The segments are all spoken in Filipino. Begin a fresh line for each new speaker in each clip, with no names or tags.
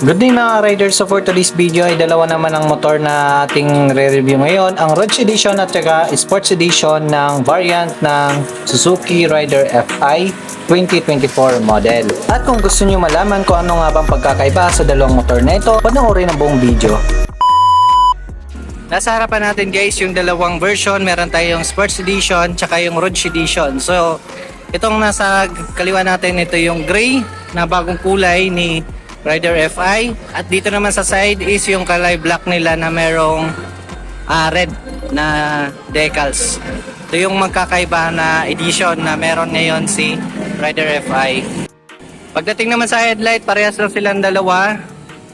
Good day mga riders. So for today's video ay dalawa naman ang motor na ating re-review ngayon. Ang Roach Edition at saka Sports Edition ng variant ng Suzuki Rider FI 2024 model. At kung gusto nyo malaman kung ano nga bang pagkakaiba sa dalawang motor na ito, panoorin ang buong video. Nasa harapan natin guys yung dalawang version. Meron tayong Sports Edition tsaka yung Roach Edition. So, itong nasa kaliwa natin ito yung gray na bagong kulay ni Rider FI. At dito naman sa side is yung kalay black nila na merong ah, red na decals. Ito yung magkakaiba na edition na meron ngayon si Rider FI. Pagdating naman sa headlight, parehas lang silang dalawa.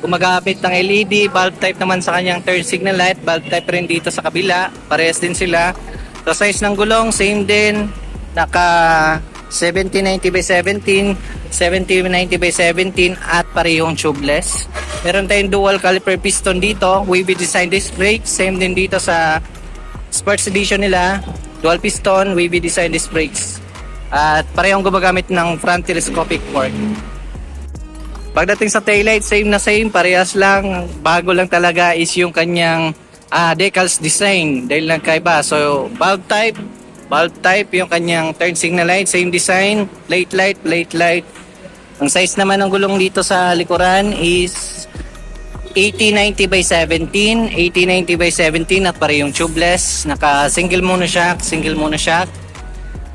Gumagamit ng LED, bulb type naman sa kanyang third signal light, bulb type rin dito sa kabila, parehas din sila. So size ng gulong, same din, naka 1790 by 17, 1790 by 17 at parehong tubeless. Meron tayong dual caliper piston dito, wavy design disc brake, same din dito sa Sports Edition nila, dual piston, wavy design disc brakes. At parehong gumagamit ng front telescopic fork. Pagdating sa taillight, same na same, parehas lang. Bago lang talaga is yung kanyang ah, decals design dahil nagkaiba. So, bulb type, bulb type yung kanyang turn signal light, same design, late light, late light. Ang size naman ng gulong dito sa likuran is 8090 by 17, 8090 by 17 at parehong tubeless, naka single monoshock, single monoshock.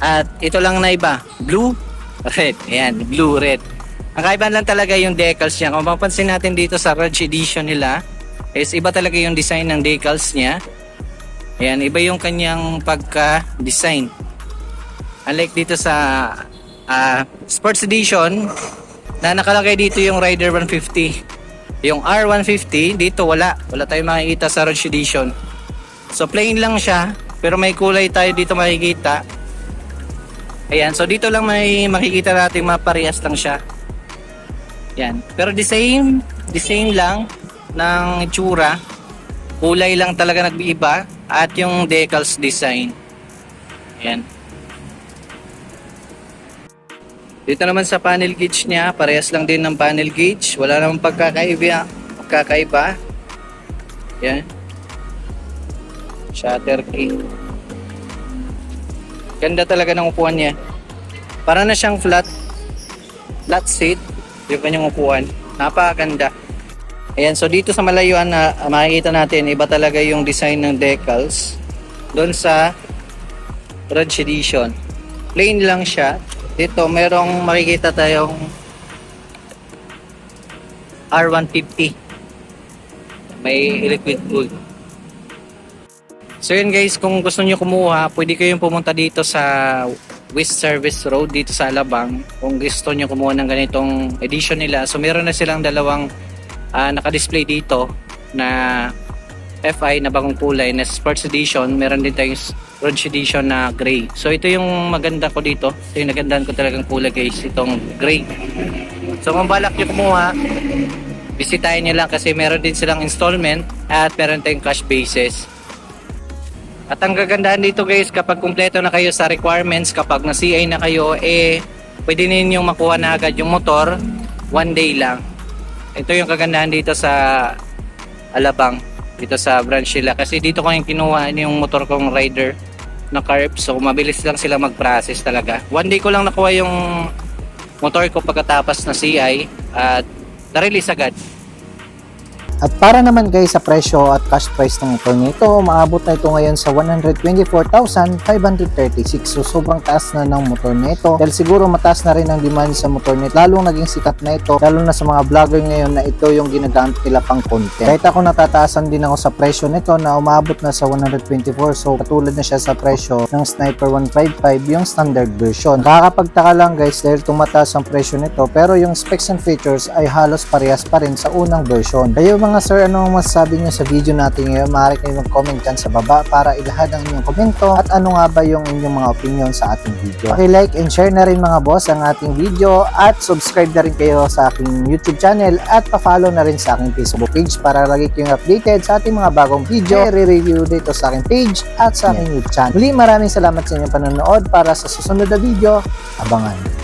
At ito lang na iba, blue, red. Ayan, blue, red. Ang kaibahan lang talaga yung decals niya. Kung mapapansin natin dito sa Rudge Edition nila, is iba talaga yung design ng decals niya. Ayan, iba yung kanyang pagka-design. Unlike dito sa ah, Sports Edition, na nakalagay dito yung Rider 150. Yung R150, dito wala. Wala tayong makikita sa Rudge Edition. So plain lang siya, pero may kulay tayo dito makikita. Ayan, so dito lang may makikita natin maparehas lang siya. Yan. Pero the same, the same lang ng itsura. Kulay lang talaga nag-iiba at yung decals design. Yan. Dito naman sa panel gauge niya, parehas lang din ng panel gauge. Wala namang pagkakaiba. Pagkakaiba. Yan. Shutter key. Ganda talaga ng upuan niya. Para na siyang flat flat seat yung kanyang upuan. Napakaganda. Ayan, so dito sa malayuan na ah, makikita natin, iba talaga yung design ng decals. Doon sa Rudge Edition. Plain lang siya. Dito, merong makikita tayong R150. May liquid cooled. So yun guys, kung gusto nyo kumuha, pwede kayong pumunta dito sa West Service Road dito sa Alabang kung gusto nyo kumuha ng ganitong edition nila. So meron na silang dalawang ah, naka-display dito na FI na bagong kulay na Sports Edition. Meron din tayong Rouge Edition na gray. So ito yung maganda ko dito. Ito yung nagandahan ko talagang kulay guys, itong gray. So kung balak nyo kumuha, bisitahin nyo lang kasi meron din silang installment at meron tayong cash basis. At ang kagandahan dito guys, kapag kumpleto na kayo sa requirements, kapag na CI na kayo, eh, pwede ninyong makuha na agad yung motor, one day lang. Ito yung kagandahan dito sa Alabang, dito sa branch nila. Kasi dito ko yung kinuha yung motor kong rider na carb, so mabilis lang sila mag-process talaga. One day ko lang nakuha yung motor ko pagkatapos na CI at na-release agad.
At para naman guys sa presyo at cash price ng motor nyo ito, maabot na ito ngayon sa 124,536. So sobrang taas na ng motor na ito. Dahil siguro mataas na rin ang demand sa motor nito. Lalong naging sikat na ito, lalo na sa mga vlogger ngayon na ito yung ginagamit nila pang content. Kahit ako natataasan din ako sa presyo nito na umabot na sa 124. So katulad na siya sa presyo ng Sniper 155 yung standard version. Nakakapagtaka lang guys dahil tumataas ang presyo nito pero yung specs and features ay halos parehas pa rin sa unang version. Kayo mga sir, ano ang masasabi nyo sa video natin ngayon? Maaari kayo mag-comment dyan sa baba para ilahad ang inyong komento at ano nga ba yung inyong mga opinion sa ating video. like and share na rin mga boss ang ating video at subscribe na rin kayo sa aking YouTube channel at pa-follow na rin sa aking Facebook page para lagi kayong updated sa ating mga bagong video i-review dito sa aking page at sa aking YouTube channel. Muli maraming salamat sa inyong panonood para sa susunod na video. Abangan.